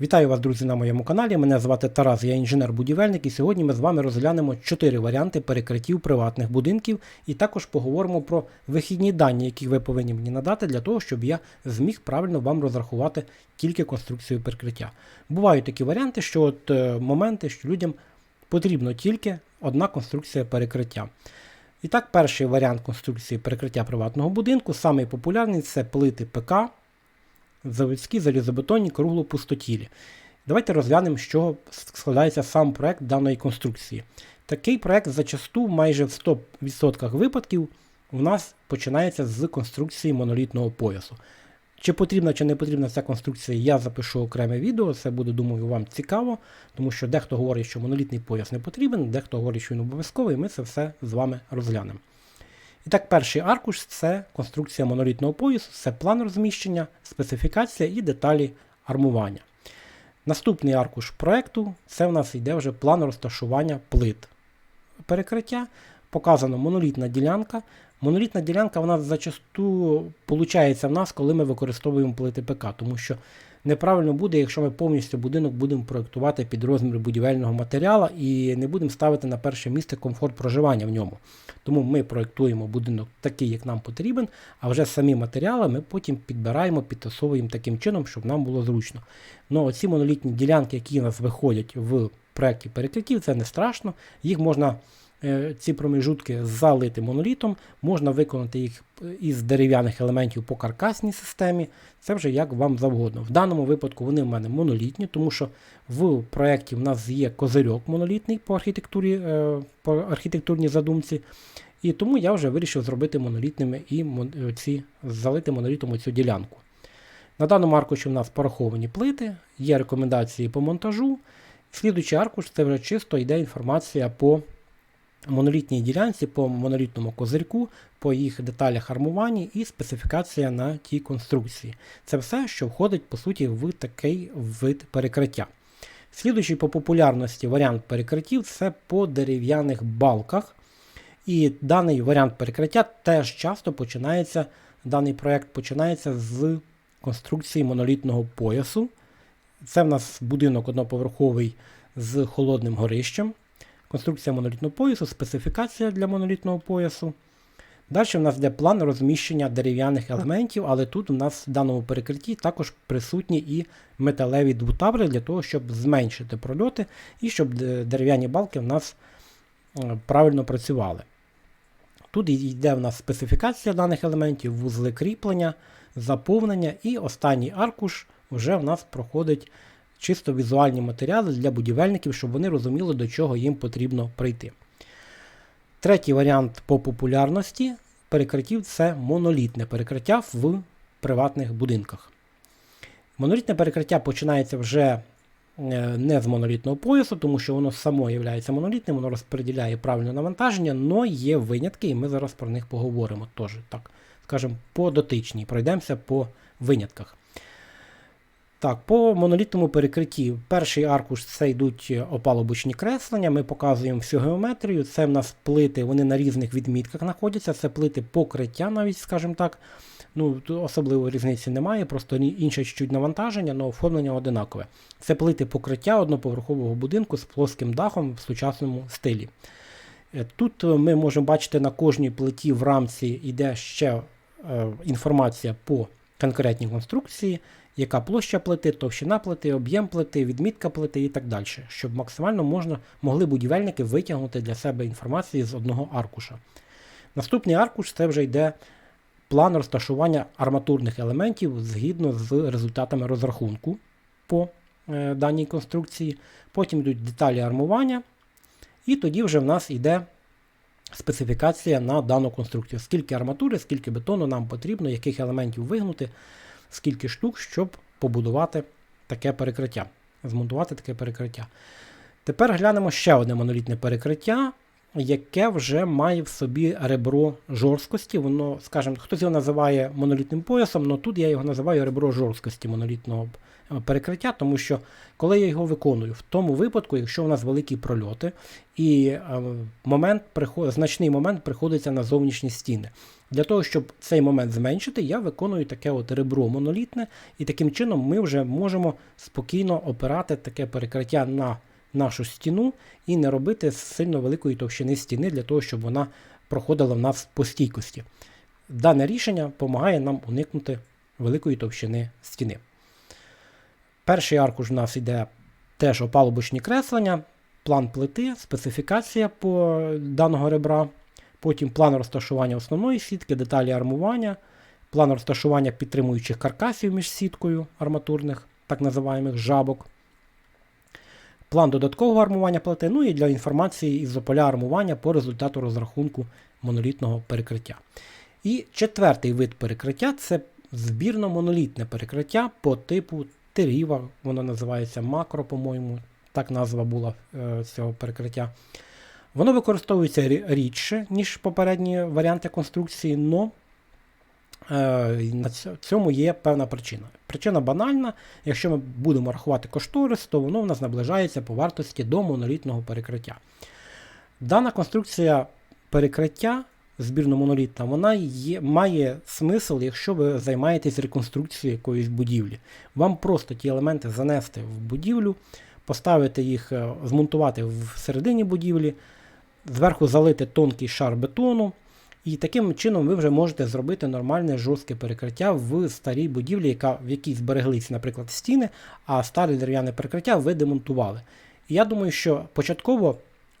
Вітаю вас, друзі, на моєму каналі. Мене звати Тарас, я інженер-будівельник, і сьогодні ми з вами розглянемо 4 варіанти перекриттів приватних будинків і також поговоримо про вихідні дані, які ви повинні мені надати для того, щоб я зміг правильно вам розрахувати тільки конструкцію перекриття. Бувають такі варіанти, що от е, моменти, що людям потрібно тільки одна конструкція перекриття. І так, перший варіант конструкції перекриття приватного будинку, самий популярний це плити ПК заводські залізобетонні круглопустотілі. Давайте розглянемо, чого складається сам проект даної конструкції. Такий проект зачасту майже в 100% випадків у нас починається з конструкції монолітного поясу. Чи потрібна, чи не потрібна ця конструкція, я запишу окреме відео, це буде, думаю, вам цікаво, тому що дехто говорить, що монолітний пояс не потрібен, дехто говорить, що він обов'язковий, і ми це все з вами розглянемо. І так, перший аркуш це конструкція монолітного поясу, це план розміщення, специфікація і деталі армування. Наступний аркуш проекту це в нас йде вже план розташування плит. Перекриття показано монолітна ділянка. Монолітна ділянка в нас зачасту виходить в нас, коли ми використовуємо плити ПК, тому що неправильно буде, якщо ми повністю будинок будемо проєктувати під розмір будівельного матеріалу і не будемо ставити на перше місце комфорт проживання в ньому. Тому ми проєктуємо будинок такий, як нам потрібен, а вже самі матеріали ми потім підбираємо, підтасовуємо таким чином, щоб нам було зручно. Ну, оці монолітні ділянки, які у нас виходять в проєкті перекриттів, це не страшно. Їх можна. Е, Ці проміжутки залити монолітом, можна виконати їх із дерев'яних елементів по каркасній системі. Це вже як вам завгодно. В даному випадку вони в мене монолітні, тому що в проєкті в нас є козирьок монолітний по архітектурі, е, по архітектурній задумці. І тому я вже вирішив зробити монолітними і е, ці, залити монолітом цю ділянку. На даному аркуші в нас пораховані плити, є рекомендації по монтажу. Слідуючий аркуш це вже чисто йде інформація по монолітній ділянці, по монолітному козирьку, по їх деталях армування і специфікація на тій конструкції. Це все, що входить по суті в такий вид перекриття. Слідуючий по популярності варіант перекриттів це по дерев'яних балках. І даний варіант перекриття теж часто починається, даний проєкт починається з конструкції монолітного поясу. Це в нас будинок одноповерховий з холодним горищем. Конструкція монолітного поясу, специфікація для монолітного поясу. Далі в нас йде план розміщення дерев'яних елементів, але тут у нас в даному перекритті також присутні і металеві двутаври для того, щоб зменшити прольоти і щоб дерев'яні балки в нас е, правильно працювали. Тут йде в нас специфікація даних елементів, вузли кріплення, заповнення і останній аркуш вже в нас проходить чисто візуальні матеріали для будівельників, щоб вони розуміли, до чого їм потрібно прийти. Третій варіант по популярності перекриттів це монолітне перекриття в приватних будинках. Монолітне перекриття починається вже е, не з монолітного поясу, тому що воно само є монолітним, воно розподіляє правильне навантаження, але є винятки, і ми зараз про них поговоримо теж, так, скажімо, по дотичній, пройдемося по винятках. Так, по монолітному перекритті перший аркуш це йдуть опалубочні креслення. Ми показуємо всю геометрію. Це в нас плити, вони на різних відмітках знаходяться. Це плити покриття, навіть, скажімо так. Ну, тут особливої різниці немає, просто інше чуть навантаження, але оформлення одинакове. Це плити покриття одноповерхового будинку з плоским дахом в сучасному стилі. Е, Тут е, ми можемо бачити на кожній плиті в рамці йде ще е, інформація по конкретній конструкції, яка площа плити, товщина плити, об'єм плити, відмітка плити і так далі, щоб максимально можна, могли будівельники витягнути для себе інформацію з одного аркуша. Наступний аркуш це вже йде план розташування арматурних елементів згідно з результатами розрахунку по е, даній конструкції. Потім йдуть деталі армування, і тоді вже в нас йде специфікація на дану конструкцію. Скільки арматури, скільки бетону нам потрібно, яких елементів вигнути, скільки штук, щоб побудувати таке перекриття, змонтувати таке перекриття. Тепер глянемо ще одне монолітне перекриття. Яке вже має в собі ребро жорсткості. Воно, скажімо, хтось його називає монолітним поясом, але тут я його називаю ребро жорсткості монолітного е, перекриття, тому що коли я його виконую, в тому випадку, якщо у нас великі прольоти, і е, момент значний момент приходиться на зовнішні стіни. Для того, щоб цей момент зменшити, я виконую таке от ребро монолітне, і таким чином ми вже можемо спокійно опирати таке перекриття на нашу стіну і не робити сильно великої товщини стіни для того, щоб вона проходила в нас по стійкості. Дане рішення допомагає нам уникнути великої товщини стіни. Перший аркуш у нас йде теж опалубочні креслення, план плити, специфікація по даного ребра, потім план розташування основної сітки, деталі армування, план розташування підтримуючих каркасів між сіткою арматурних, так називаємих жабок план додаткового армування плити, ну і для інформації ізополя армування по результату розрахунку монолітного перекриття. І четвертий вид перекриття це збірно-монолітне перекриття по типу Теріва, воно називається макро, по-моєму, так назва була е, цього перекриття. Воно використовується рідше, ніж попередні варіанти конструкції, але на цьому є певна причина. Причина банальна, якщо ми будемо рахувати кошторис, то воно в нас наближається по вартості до монолітного перекриття. Дана конструкція перекриття збірно-монолітна, вона є, має смисл, якщо ви займаєтесь реконструкцією якоїсь будівлі. Вам просто ті елементи занести в будівлю, поставити їх, е, змонтувати в середині будівлі, зверху залити тонкий шар бетону. І таким чином ви вже можете зробити нормальне жорстке перекриття в старій будівлі, яка, в якій збереглись, наприклад, стіни, а старе дерев'яне перекриття ви демонтували. Я думаю, що початково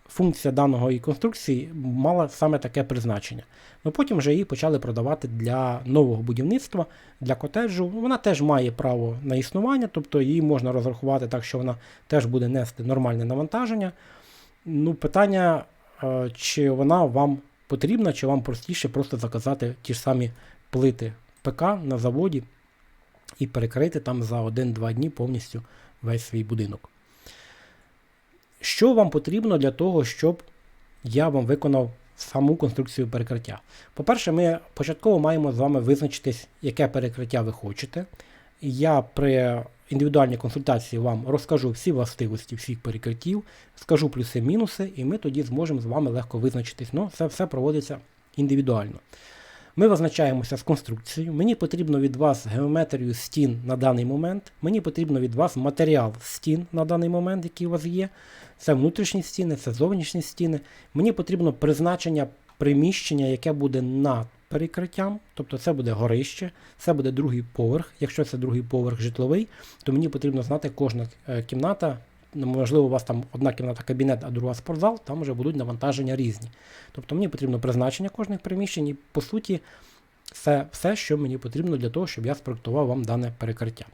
функція даної конструкції мала саме таке призначення. Ну Потім вже її почали продавати для нового будівництва, для котеджу. Вона теж має право на існування, тобто її можна розрахувати так, що вона теж буде нести нормальне навантаження. Ну, Питання, е, чи вона вам потрібна, чи вам простіше просто заказати ті ж самі плити ПК на заводі і перекрити там за 1-2 дні повністю весь свій будинок. Що вам потрібно для того, щоб я вам виконав саму конструкцію перекриття? По-перше, ми початково маємо з вами визначитись, яке перекриття ви хочете. Я при індивідуальній консультації вам розкажу всі властивості всіх перекриттів, скажу плюси-мінуси, і ми тоді зможемо з вами легко визначитись. Ну, це все проводиться індивідуально. Ми визначаємося з конструкцією. Мені потрібно від вас геометрію стін на даний момент. Мені потрібно від вас матеріал стін на даний момент, який у вас є. Це внутрішні стіни, це зовнішні стіни. Мені потрібно призначення приміщення, яке буде над перекриттям, тобто це буде горище, це буде другий поверх. Якщо це другий поверх житловий, то мені потрібно знати кожна е, кімната. Ну, можливо, у вас там одна кімната кабінет, а друга спортзал, там вже будуть навантаження різні. Тобто мені потрібно призначення кожних приміщень і, по суті, це все, що мені потрібно для того, щоб я спроектував вам дане перекриття.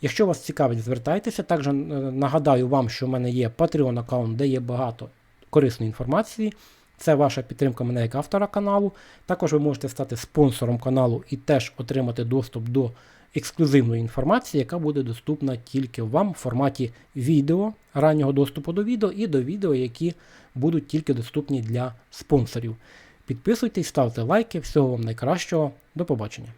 Якщо вас цікавить, звертайтеся. Також е, нагадаю вам, що в мене є Patreon аккаунт, де є багато корисної інформації. Це ваша підтримка мене як автора каналу. Також ви можете стати спонсором каналу і теж отримати доступ до ексклюзивної інформації, яка буде доступна тільки вам в форматі відео, раннього доступу до відео і до відео, які будуть тільки доступні для спонсорів. Підписуйтесь, ставте лайки, всього вам найкращого, до побачення.